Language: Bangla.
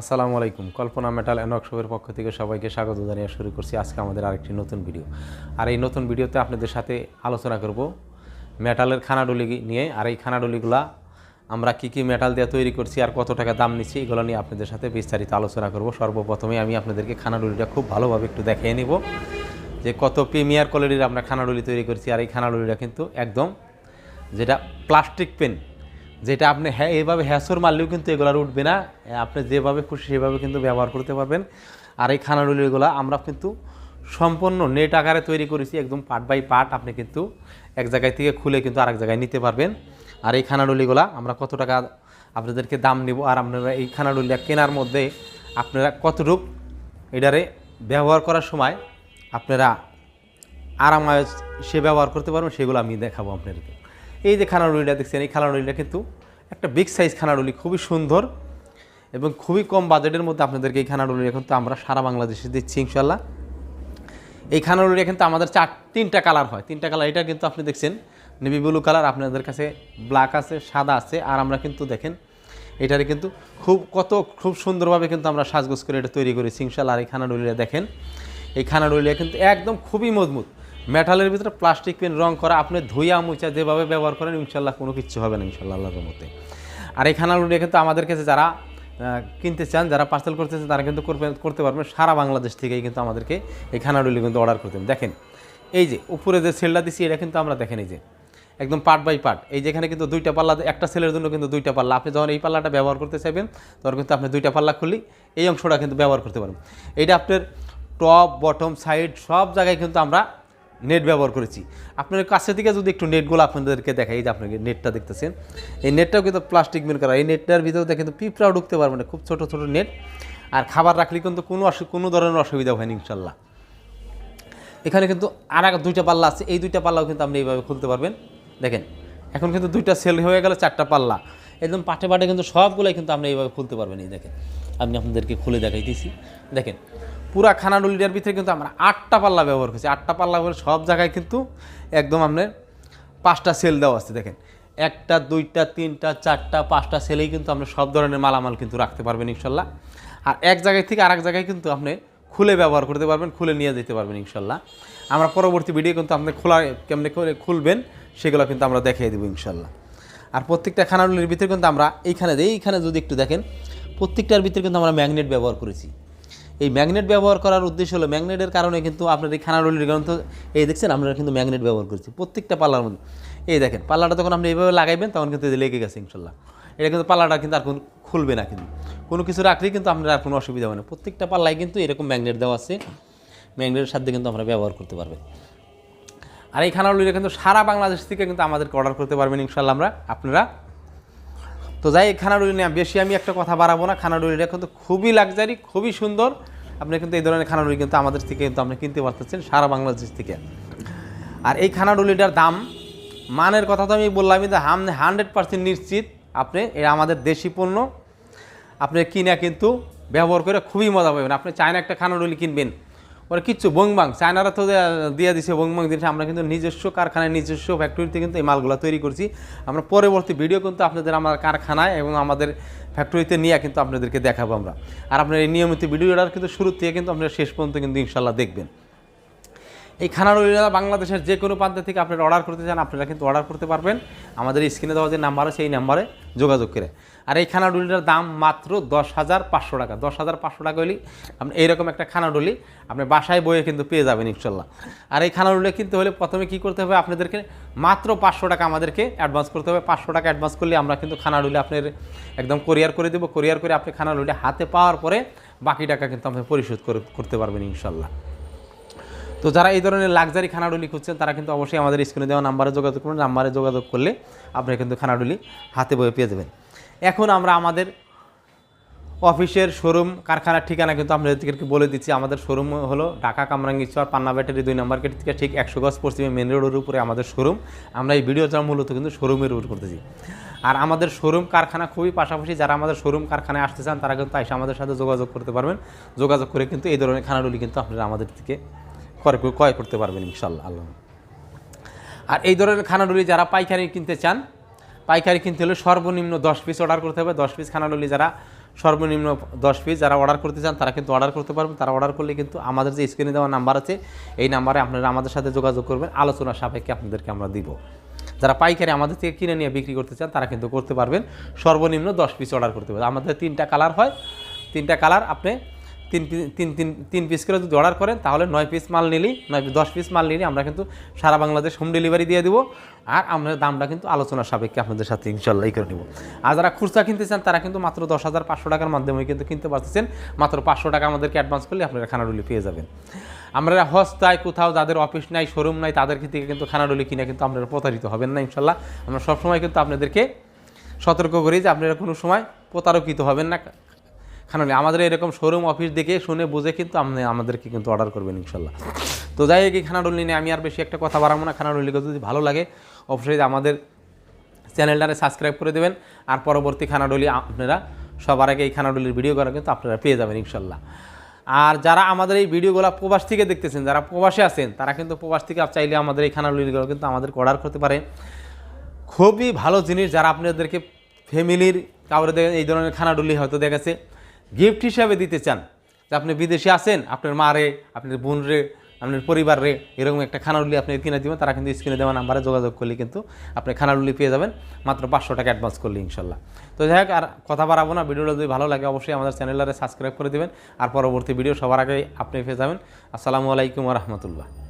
আসসালামু আলাইকুম। কল্পনা মেটাল অ্যান্ড ওয়ার্কশপের পক্ষ থেকে সবাইকে স্বাগত জানিয়ে শুরু করছি আজকে আমাদের আরেকটি নতুন ভিডিও। আর এই নতুন ভিডিওতে আপনাদের সাথে আলোচনা করব মেটালের খানাডুলি নিয়ে। আর এই খানাডুলিগুলা আমরা কি কি মেটাল দিয়ে তৈরি করছি আর কত টাকা দাম নিচ্ছি, এগুলো নিয়ে আপনাদের সাথে বিস্তারিত আলোচনা করব। সর্বপ্রথমে আমি আপনাদেরকে খানাডুলিটা খুব ভালোভাবে একটু দেখিয়ে নিব যে কত প্রিমিয়ার কোয়ালিটির আমরা খানাডুলি তৈরি করছি। আর এই খানাডুলিটা কিন্তু একদম যেটা প্লাস্টিক পেন যেটা আপনি হ্যাঁ এইভাবে হ্যাসর মারলেও কিন্তু এগুলো আর উঠবে না। আপনি যেভাবে খুশি সেভাবে কিন্তু ব্যবহার করতে পারবেন। আর এই খানাডুলিগুলো আমরা কিন্তু সম্পূর্ণ নেট আকারে তৈরি করেছি, একদম পার্ট বাই পার্ট আপনি কিন্তু এক জায়গায় থেকে খুলে কিন্তু আরেক জায়গায় নিতে পারবেন। আর এই খানাডুলিগুলো আমরা কত টাকা আপনাদেরকে দাম নিব, আর আপনারা এই খানাডুলিটা কেনার মধ্যে আপনারা কতটুক এটারে ব্যবহার করার সময় আপনারা আরামায় সে ব্যবহার করতে পারবেন, সেগুলো আমি দেখাবো আপনাদেরকে। এই যে খানাডুলিটা দেখছেন, এই খানাডুলিটা কিন্তু একটা বিগ সাইজ খানাডুলি খুবই সুন্দর এবং খুবই কম বাজেটের মধ্যে আপনাদেরকে এই খানাডুলিটা কিন্তু আমরা সারা বাংলাদেশে দিচ্ছি ইনশাল্লাহ এই খানাডুলিটা কিন্তু আমাদের চার, তিনটা কালার হয়। তিনটা কালার এটা কিন্তু আপনি দেখছেন নেভি ব্লু কালার আপনাদের কাছে ব্ল্যাক আছে, সাদা আছে, আর আমরা কিন্তু দেখেন, এটারে কিন্তু খুব, কত খুব সুন্দরভাবে কিন্তু আমরা সাজগোজ করে এটা তৈরি করেছি ইনশাল্লাহ আর এই খানাডুলিটা দেখেন, এই খানাডুলিয়া কিন্তু একদম খুবই মজবুত। মেটালের ভিতরে প্লাস্টিক পেন রং করা, আপনি ধুইয়া মুচা যেভাবে ব্যবহার করেন, ইনশাল্লাহ কোনো কিচ্ছু হবে না, ইনশাল্লাহ আল্লাহর মতে আর এই খানাডুলিয়া কিন্তু আমাদের কাছে যারা কিনতে চান, যারা পার্সেল করতে চান, তারা কিন্তু করতে পারবেন। সারা বাংলাদেশ থেকেই কিন্তু আমাদেরকে এই খানাডুলি কিন্তু অর্ডার করতে দেখেন, এই যে উপরে যে সেলটা দিচ্ছি এটা কিন্তু আমরা দেখেন এই যে, একদম পার্ট বাই পার্ট এই যেখানে কিন্তু দুইটা পাল্লা, একটা সেলের জন্য কিন্তু দুইটা পাল্লা। আপনি যখন এই পাল্লাটা ব্যবহার করতে চাইবেন, তখন কিন্তু আপনি দুইটা পাল্লা খুললি এই অংশটা কিন্তু ব্যবহার করতে পারবেন। এইটা আপনার টপ বটম সাইড সব জায়গায় কিন্তু আমরা নেট ব্যবহার করেছি। আপনার কাছে থেকে যদি একটু নেটগুলো আপনাদেরকে দেখাই যে আপনাকে নেটটা দেখতেছেন, এই নেটটাও কিন্তু প্লাস্টিক মেন করা। এই নেটটার ভিতরে কিন্তু পিঁপড়াও ঢুকতে পারবে না, খুব ছোট ছোট নেট আর খাবার রাখলে কিন্তু কোনো কোনো ধরনের অসুবিধা হয়নি ইনশাল্লাহ। এখানে কিন্তু আর এক দুইটা পাল্লা আছে। এই দুইটা পাল্লাও কিন্তু আপনি এইভাবে খুলতে পারবেন। দেখেন, এখন কিন্তু দুইটা সেল হয়ে গেল, চারটা পাল্লা। একদম পাটে পাটে কিন্তু সবগুলোই কিন্তু আপনি এইভাবে খুলতে পারবেন, এই দেখেন। আমি আপনাদেরকে খুলে দেখাইতেছি। দেখেন, পুরা খানাডুলিটার ভিতরে কিন্তু আমরা আটটা পাল্লা ব্যবহার করছি। আটটা পাল্লা করে সব জায়গায় কিন্তু একদম আপনার পাঁচটা সেল দেওয়া আছে, দেখেন। একটা, দুইটা, তিনটা, চারটা, পাঁচটা সেলেই কিন্তু আপনি সব ধরনের মালামাল কিন্তু রাখতে পারবেন ইনশাল্লাহ। আর এক জায়গায় থেকে আরেক জায়গায় কিন্তু আপনি খুলে ব্যবহার করতে পারবেন, খুলে নিয়ে যেতে পারবেন ইনশাল্লাহ। আমরা পরবর্তী ভিডিও কিন্তু আপনি খোলা, কেমনি করে খুলবেন সেগুলো কিন্তু আমরা দেখিয়ে দেবো ইনশাল্লাহ। আর প্রত্যেকটা খানাডুলির ভিতরে কিন্তু আমরা এইখানে এইখানে যদি একটু দেখেন প্রত্যেকটার ভিতরে কিন্তু আমরা ম্যাগনেট ব্যবহার করেছি। এই ম্যাগনেট ব্যবহার করার উদ্দেশ্য হলো ম্যাগনেটের কারণে কিন্তু আপনার এই খানাডুলির গ্রন্থ, এই দেখছেন আমরা কিন্তু ম্যাগনেট ব্যবহার করছি। প্রত্যেকটা পাল্লার মধ্যে। এই দেখেন, পাল্লাটা যখন আপনি এইভাবে লাগাইবেন, তখন কিন্তু লেগে গেছে ইনশাল্লাহ। এটা কিন্তু পাল্লাটা কিন্তু আর কোনো খুলবে না কিন্তু। কোনো কিছু রাখলেই কিন্তু আপনার আর কোনো অসুবিধা হবে না। প্রত্যেকটা পাল্লায় কিন্তু এরকম ম্যাগনেট দেওয়া আছে। ম্যাগনেটের সাথে কিন্তু আমরা ব্যবহার করতে পারবেন। আর এই খানাগুলিটা কিন্তু সারা বাংলাদেশ থেকে কিন্তু আমাদেরকে অর্ডার করতে পারবেন ইনশাল্লাহ আমরা। আপনারা তো যাই খানাডুলি নিয়ে বেশি আমি একটা কথা বাড়াবো না। খানাডুলিটা কিন্তু খুবই লাক্সারি খুবই সুন্দর। আপনি কিন্তু এই ধরনের খানাডুলি কিন্তু আমাদের থেকে কিন্তু আপনি কিনতে পারতেছেন সারা বাংলাদেশ থেকে। আর এই খানাডুলিটার দাম, মানের কথা তো আমি বললাম যে হাম হান্ড্রেড পার্সেন্ট নিশ্চিত আপনি, এটা আমাদের দেশি পণ্য। আপনি কিনে কিন্তু ব্যবহার করে খুবই মজা পাবেন। আপনি চায়না একটা খানাডুলি কিনবেন ওরা কিচ্ছু বংবাং, চায়নারা তো দিয়ে দিছে বংবাং জিনিস, আমরা কিন্তু নিজস্ব কারখানায়, নিজস্ব ফ্যাক্টরিতে কিন্তু এই মালগুলো তৈরি করছি। আমরা পরবর্তী ভিডিও কিন্তু আপনাদের আমার কারখানায় এবং আমাদের ফ্যাক্টরিতে নিয়ে কিন্তু আপনাদেরকে দেখাবো আমরা। আর আপনার এই নিয়মিত ভিডিওটার কিন্তু শুরু থেকে কিন্তু আপনারা শেষ পর্যন্ত কিন্তু ইনশাল্লাহ দেখবেন। এই খানারুলিরা বাংলাদেশের যে কোনো প্রান্ত থেকে আপনারা অর্ডার করতে চান, আপনারা কিন্তু অর্ডার করতে পারবেন। আমাদের স্ক্রিনে দেওয়া যে নাম্বার আছে, এই নাম্বারে যোগাযোগ করে। আর এই খানাডুলিটার দাম মাত্র দশ হাজার পাঁচশো টাকা। দশ হাজার পাঁচশো টাকা হলেই আপনি এইরকম একটা খানাডুলি আপনি বাসায় বইয়ে কিন্তু পেয়ে যাবেন, ইনশাল্লাহ। আর এই খানাডুলি কিনতে হলে প্রথমে কি করতে হবে, আপনাদেরকে মাত্র পাঁচশো টাকা আমাদেরকে অ্যাডভান্স করতে হবে। পাঁচশো টাকা অ্যাডভান্স করলে আমরা কিন্তু খানাডুলি আপনার একদম কোরিয়ার করে দেবো। কোরিয়ার করে আপনি খানাডুলি হাতে পাওয়ার পরে বাকি টাকা কিন্তু আপনি পরিশোধ করে, করতে পারবেন, ইনশাল্লাহ। তো যারা এই ধরনের লাক্সারি খানাডুলি খুঁজছেন, তারা কিন্তু অবশ্যই আমাদের স্ক্রিনে দেওয়া নাম্বারে যোগাযোগ করুন। নাম্বারে যোগাযোগ করলে আপনারা কিন্তু খানাডুলি হাতে বয়ে পেয়ে যাবেন। এখন আমরা আমাদের অফিসের শোরুম, কারখানার ঠিকানা কিন্তু আমরা আপনাদেরকে বলে দিচ্ছি। আমাদের শোরুম হলো ঢাকা কামরাঙ্গি চর পান্না ব্যাটারি দুই নম্বর গেট থেকে ঠিক একশো গজ পশ্চিমে মেন রোডের উপরে আমাদের শোরুম। আমরা এই ভিডিওটা মূলত কিন্তু শোরুমের উপর করতেছি। আর আমাদের শোরুম কারখানা খুবই পাশাপাশি, যারা আমাদের শোরুম কারখানায় আসতে চান, তারা কিন্তু এসে আমাদের সাথে যোগাযোগ করতে পারবেন। যোগাযোগ করে কিন্তু এই ধরনের খানাডুলি কিন্তু আপনারা আমাদের থেকে ক্রয় ক্রয় করতে পারবেন ইনশাল্লাহ আল্লাহ। আর এই ধরনের খানাডুলি যারা পাইকারি কিনতে চান, পাইকারি কিনতে হলে সর্বনিম্ন দশ পিস অর্ডার করতে হবে। দশ পিস খানাডুলি যারা সর্বনিম্ন দশ পিস যারা অর্ডার করতে চান, তারা কিন্তু অর্ডার করতে পারবেন। তারা অর্ডার করলে কিন্তু আমাদের যে স্ক্রিনে দেওয়া নাম্বার আছে, এই নাম্বারে আপনারা আমাদের সাথে যোগাযোগ করবেন। আলোচনা সাপেক্ষে আপনাদেরকে আমরা দিব। যারা পাইকারি আমাদের থেকে কিনে নিয়ে বিক্রি করতে চান, তারা কিন্তু করতে পারবেন। সর্বনিম্ন দশ পিস অর্ডার করতে পারবেন আমাদের তিনটা কালার হয়। তিনটা কালার আপনি তিন তিন তিন তিন পিস করে যদি অর্ডার করেন, তাহলে নয় পিস মাল নিলেই, নয় দশ পিস মাল নিলে আমরা কিন্তু সারা বাংলাদেশ হোম ডেলিভারি দিয়ে দিব। আর আমরা দামটা কিন্তু আলোচনা সাপেক্ষে আপনাদের সাথে ইনশাল্লাহ করে নেব। আর যারা খুচরা কিনতে চান, তারা কিন্তু মাত্র দশ হাজার পাঁচশো টাকার মাধ্যমে কিন্তু কিনতে পারতেছেন। মাত্র পাঁচশো টাকা আমাদেরকে অ্যাডভান্স করলে আপনারা খানাডুলি পেয়ে যাবেন। আমরা হস্তায় কোথাও যাদের অফিস নাই শোরুম নাই, তাদের থেকে কিন্তু খানাডুলি কিনে কিন্তু আপনারা প্রতারিত হবেন না ইনশাল্লাহ আমরা সবসময় কিন্তু আপনাদেরকে সতর্ক করি যে আপনারা কোনো সময় প্রতারকিত হবেন না। খানালি আমাদের এরকম শোরুম অফিস দেখে শুনে বুঝে কিন্তু আপনি আমাদেরকে কিন্তু অর্ডার করবেন ইনশাল্লাহ। তো যাই হোক এই খানাডুলি নিয়ে আমি আর বেশি একটা কথা বাড়াবো না। খানাডুলিকে যদি ভালো লাগে, অবশ্যই আমাদের চ্যানেলটারে সাবস্ক্রাইব করে দেবেন। আর পরবর্তী খানাডুলি আপনারা সবার আগে এই খানাডুলির ভিডিও করা কিন্তু আপনারা পেয়ে যাবেন ইনশাল্লাহ। আর যারা আমাদের এই ভিডিওগুলো প্রবাস থেকে দেখতেছেন, যারা প্রবাসে আছেন, তারা কিন্তু প্রবাস থেকে চাইলে আমাদের এই খানাডুলিগুলো কিন্তু আমাদেরকে অর্ডার করতে পারেন খুবই ভালো জিনিস যারা আপনাদেরকে ফ্যামিলির কাউরে এই ধরনের খানাডুলি হয়তো দেখেছে। গিফট হিসাবে দিতে চান। যে আপনি বিদেশে আসেন আপনার মা রে, আপনার বোন রে, আপনার পরিবার রে, এরকম একটা খানাডুলি আপনি কিনে দেবেন, তারা কিন্তু স্ক্রিনে দেওয়া নাম্বারে যোগাযোগ করলে কিন্তু আপনি খানাডুলি পেয়ে যাবেন, মাত্র পাঁচশো টাকা অ্যাডভান্স করলে ইনশাল্লাহ। তো যাই হোক, আর কথা বাড়াবো না, ভিডিওটা যদি ভালো লাগে অবশ্যই আমাদের চ্যানেলটারে সাবস্ক্রাইব করে দেবেন, আর পরবর্তী ভিডিও সবার আগে আপনি পেয়ে যাবেন। আসসালামু আলাইকুম রহমতুল্লাহ।